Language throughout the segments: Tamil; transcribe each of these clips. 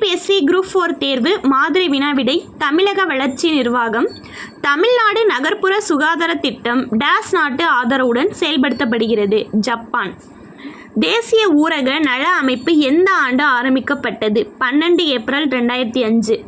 டிஎன்பிஎஸ்சி குரூப் ஃபோர் தேர்வு மாதிரி வினாவிடை தமிழக வளர்ச்சி நிர்வாகம். தமிழ்நாடு நகர்ப்புற சுகாதார திட்டம் டேஸ் நாட்டு ஆதரவுடன் செயல்படுத்தப்படுகிறது. ஜப்பான். தேசிய ஊரக நல அமைப்பு எந்த ஆண்டு ஆரம்பிக்கப்பட்டது? பன்னெண்டு ஏப்ரல் ரெண்டாயிரத்தி அஞ்சு.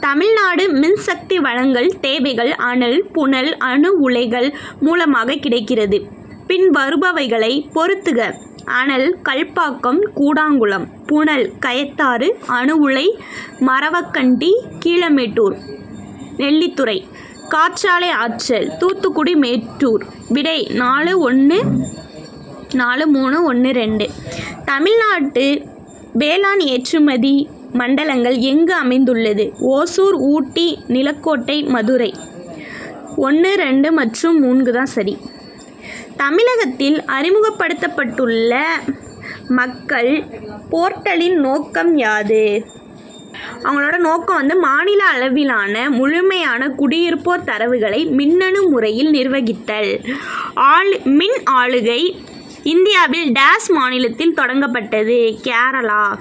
தமிழ்நாடு மின்சக்தி வளங்கள் தேவைகள் அனல் புனல் அணு உலைகள் மூலமாக கிடைக்கிறது. பின் வருபவைகளை பொறுத்துக. அனல் கல்பாக்கம் கூடாங்குளம் புனல் கயத்தாறு அணு உலை மரவக்கண்டி கீழமேட்டூர் நெல்லித்துறை காற்றாலை ஆற்றல் தூத்துக்குடி மேட்டூர். விடை நாலு ஒன்று நாலு மூணு ஒன்று ரெண்டு. தமிழ்நாட்டு வேளாண் ஏற்றுமதி மண்டலங்கள் எங்கு அமைந்துள்ளது? ஓசூர் ஊட்டி நிலக்கோட்டை மதுரை. ஒன்று ரெண்டு மற்றும் மூன்று தான் சரி. தமிழகத்தில் அறிமுகப்படுத்தப்பட்டுள்ள மக்கள் போர்ட்டலின் நோக்கம் யாது? அவங்களோட நோக்கம் வந்து மாநில அளவிலான முழுமையான குடியிருப்போர் தரவுகளை மின்னணு முறையில் நிர்வகித்தல். ஆள் மின் ஆளுகை இந்தியாவில் டேஸ் மாநிலத்தில் தொடங்கப்பட்டது. கேரளா.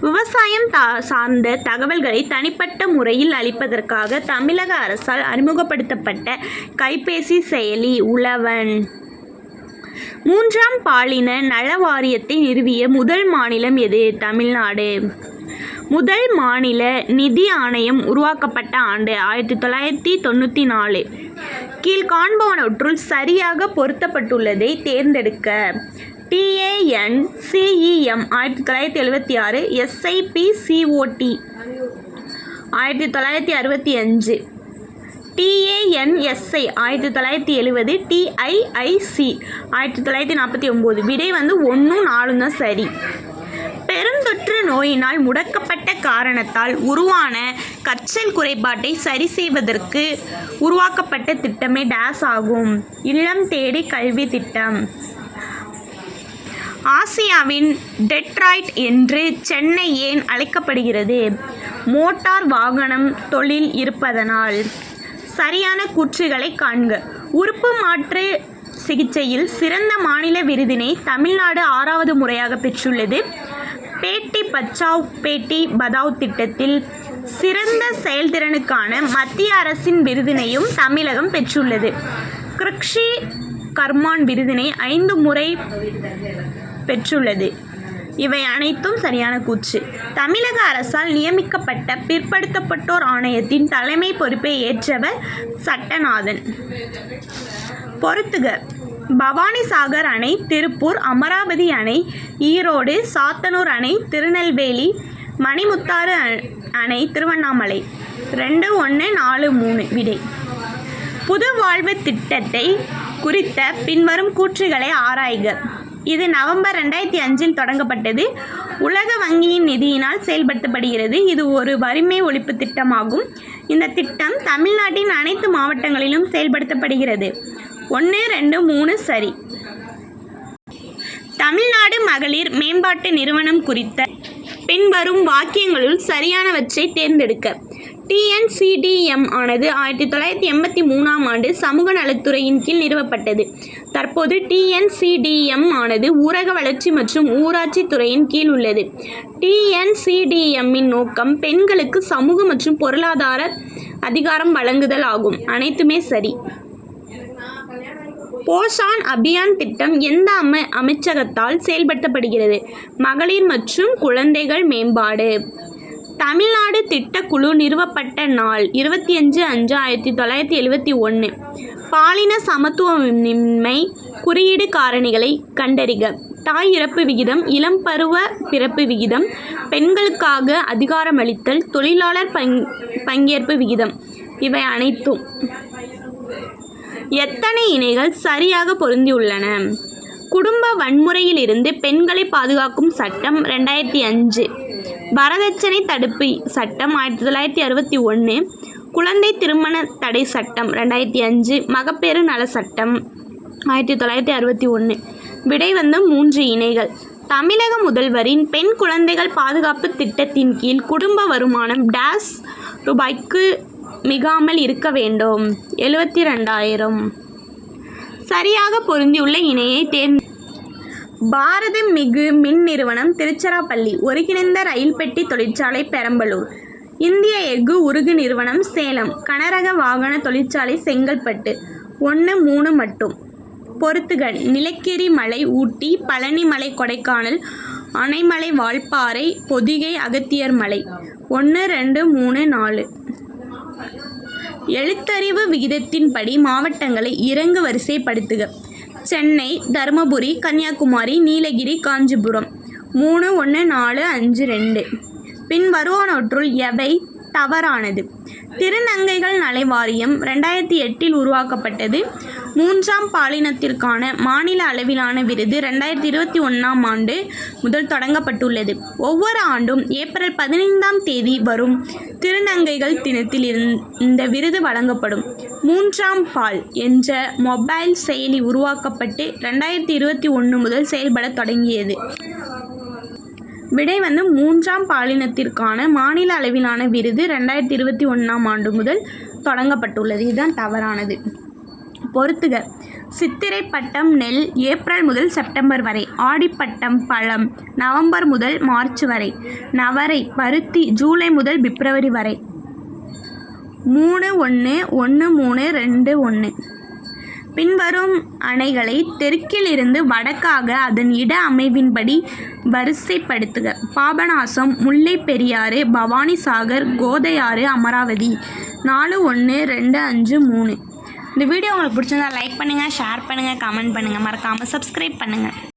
விவசாயம் தா சார்ந்த தகவல்களை தனிப்பட்ட முறையில் அளிப்பதற்காக தமிழக அரசால் அறிமுகப்படுத்தப்பட்ட கைபேசி செயலி உழவன். மூன்றாம் பாலின நல வாரியத்தை நிறுவிய முதல் மாநிலம் எது? தமிழ்நாடு. முதல் மாநில நிதி ஆணையம் உருவாக்கப்பட்ட ஆண்டு ஆயிரத்தி தொள்ளாயிரத்தி தொண்ணூற்றி நாலு. கீழ் காண்பவனவற்றுள் சரியாக பொருத்தப்பட்டுள்ளதை தேர்ந்தெடுக்க. டிஏஎன் சிஇஎம் ஆயிரத்தி தொள்ளாயிரத்தி எழுபத்தி ஆறு எஸ்ஐபி சிஓடி ஆயிரத்தி தொள்ளாயிரத்தி அறுபத்தி அஞ்சு. டிஏஎன்எஸ்ஐ ஆயிரத்தி தொள்ளாயிரத்தி எழுபது டிஐஐசி ஆயிரத்தி தொள்ளாயிரத்தி நாற்பத்தி ஒம்பது. விடை வந்து ஒன்றும் நாலும் தான் சரி. பெருந்தொற்று நோயினால் முடக்கப்பட்ட காரணத்தால் உருவான கற்றல் குறைபாட்டை சரி செய்வதற்கு உருவாக்கப்பட்ட திட்டமே டேஸ் ஆகும். இல்லம் தேடி கல்வி திட்டம். ஆசியாவின் டெட்ராய்ட் என்று சென்னை ஏன் அழைக்கப்படுகிறது? மோட்டார் வாகனம் தொழில் இருப்பதனால். சரியான கூற்றுகளை காண்க. உறுப்பு மாற்று சிகிச்சையில் சிறந்த மாநில விருதினை தமிழ்நாடு ஆறாவது முறையாக பெற்றுள்ளது. பேட்டி பச்சாவ் பேட்டி பதாவ் திட்டத்தில் சிறந்த செயல்திறனுக்கான மத்திய அரசின் விருதினையும் தமிழகம் பெற்றுள்ளது. கிருக்ஷி கர்மான் விருதினை ஐந்து முறை பெற்றுள்ளது. இவை அனைத்தும் சரியான கூச்சு தமிழக அரசால் நியமிக்கப்பட்ட பிற்படுத்தப்பட்டோர் ஆணையத்தின் தலைமை பொறுப்பை ஏற்றவர் சட்டநாதன். பொறுத்துக. பவானிசாகர் அணை திருப்பூர் அமராவதி அணை ஈரோடு சாத்தனூர் அணை திருநெல்வேலி மணிமுத்தாறு அணை திருவண்ணாமலை. ரெண்டு ஒன்று நாலு மூணு விடை. புது வாழ்வு திட்டத்தை குறித்த பின்வரும் கூற்றுகளை ஆராய்க. இது நவம்பர் ரெண்டாயிரத்தி அஞ்சில் தொடங்கப்பட்டது. உலக வங்கியின் நிதியினால் செயல்படுத்தப்படுகிறது. இது ஒரு வறுமை ஒழிப்பு திட்டமாகும். இந்த திட்டம் தமிழ்நாட்டின் அனைத்து மாவட்டங்களிலும் செயல்படுத்தப்படுகிறது. ஒன்று ரெண்டு மூணு சரி. தமிழ்நாடு மகளிர் மேம்பாட்டு நிறுவனம் குறித்த பின்வரும் வாக்கியங்களுள் சரியானவற்றை தேர்ந்தெடுக்க. டிஎன்சிடிஎம் ஆனது ஆயிரத்தி தொள்ளாயிரத்தி எண்பத்தி மூணாம் ஆண்டு சமூக நலத்துறையின் கீழ் நிறுவப்பட்டது. தற்போது டிஎன்சிடிஎம் ஆனது ஊரக வளர்ச்சி மற்றும் ஊராட்சி துறையின் கீழ் உள்ளது. டிஎன்சிடிஎம்மின் நோக்கம் பெண்களுக்கு சமூக மற்றும் பொருளாதார அதிகாரம் வழங்குதல் ஆகும். அனைத்துமே சரி. போஷான் அபியான் திட்டம் எந்த அம அமைச்சகத்தால் செயல்படுத்தப்படுகிறது? மகளிர் மற்றும் குழந்தைகள் மேம்பாடு. தமிழ்நாடு திட்டக்குழு நிறுவப்பட்ட நாள் இருபத்தி அஞ்சு அஞ்சு ஆயிரத்தி தொள்ளாயிரத்தி எழுபத்தி ஒன்று பாலின சமத்துவமின்மை குறியீடு காரணிகளை கண்டறிக. தாய் இறப்பு விகிதம் இளம் பருவ பிறப்பு விகிதம் பெண்களுக்காக அதிகாரமளித்தல் தொழிலாளர் பங் பங்கேற்பு விகிதம். இவை அனைத்தும் எத்தனை இணைகள் சரியாக பொருந்தியுள்ளன? குடும்ப வன்முறையிலிருந்து பெண்களை பாதுகாக்கும் சட்டம் ரெண்டாயிரத்தி அஞ்சு. வரதட்சணை தடுப்பு சட்டம் ஆயிரத்தி தொள்ளாயிரத்தி அறுபத்தி ஒன்று குழந்தை திருமண தடை சட்டம் ரெண்டாயிரத்தி அஞ்சு மகப்பேறு நல சட்டம் ஆயிரத்தி தொள்ளாயிரத்தி அறுபத்தி ஒன்று விடை வந்து மூன்று இணைகள். தமிழக முதல்வரின் பெண் குழந்தைகள் பாதுகாப்பு திட்டத்தின் கீழ் குடும்ப வருமானம் டேஸ் ரூபாய்க்கு மிகாமல் இருக்க வேண்டும். எழுபத்தி ரெண்டாயிரம். சரியாக பொருந்தியுள்ள இணையை தேர்ந்து பாரத மிகு மின் நிறுவனம் திருச்சிராப்பள்ளி ஒருங்கிணைந்த ரயில் பெட்டி தொழிற்சாலை பெரம்பலூர். இந்திய எஃகு உருகு நிறுவனம் சேலம். கனரக வாகன தொழிற்சாலை செங்கல்பட்டு. ஒன்று மூணு மட்டும். பொருத்துகள் நிலக்கேரி மலை ஊட்டி பழனிமலை கொடைக்கானல் அணைமலை வால்பாறை பொதிகை அகத்தியர் மலை. ஒன்று ரெண்டு மூணு நாலு. எழுத்தறிவு விகிதத்தின்படி மாவட்டங்களை இறங்கு வரிசைப்படுத்துக. சென்னை தருமபுரி கன்னியாகுமரி நீலகிரி காஞ்சிபுரம். மூணு ஒன்று நாலு அஞ்சு ரெண்டு. பின் வருவானவற்றுள் எவை? தவறானது. திருநங்கைகள் நலை வாரியம் ரெண்டாயிரத்தி எட்டில் உருவாக்கப்பட்டது. மூன்றாம் பாலினத்திற்கான மாநில அளவிலான விருது ரெண்டாயிரத்தி இருபத்தி ஒன்றாம் ஆண்டு முதல் தொடங்கப்பட்டுள்ளது. ஒவ்வொரு ஆண்டும் ஏப்ரல் பதினைந்தாம் தேதி வரும் திருநங்கைகள் தினத்தில் இருந்- இந்த விருது வழங்கப்படும். மூன்றாம் பால் என்ற மொபைல் செயலி உருவாக்கப்பட்டு ரெண்டாயிரத்தி இருபத்தி ஒன்று முதல் செயல்படத் தொடங்கியது. விடை வந்து மூன்றாம் பாலினத்திற்கான மாநில அளவிலான விருது ரெண்டாயிரத்தி இருபத்தி ஒன்றாம் ஆண்டு முதல் தொடங்கப்பட்டுள்ளது. இதுதான் தவறானது. பொறுத்துக. சித்திரை பட்டம் நெல் ஏப்ரல் முதல் செப்டம்பர் வரை ஆடிப்பட்டம் பழம் நவம்பர் முதல் மார்ச் வரை நவரை பருத்தி ஜூலை முதல் பிப்ரவரி வரை மூணு ஒன்று ஒன்று மூணு ரெண்டு ஒன்று. பின்வரும் அணைகளை தெற்கிலிருந்து வடக்காக அதன் இட அமைவின்படி வரிசைப்படுத்துக. பாபநாசம் முல்லை பெரியாறு பவானிசாகர் கோதையாறு அமராவதி. நாலு ஒன்று ரெண்டு அஞ்சு மூணு. இந்த வீடியோ உங்களுக்கு பிடிச்சிருந்தா லைக் பண்ணுங்கள் ஷேர் பண்ணுங்கள் கமெண்ட் பண்ணுங்கள் மறக்காமல் சப்ஸ்கிரைப் பண்ணுங்கள்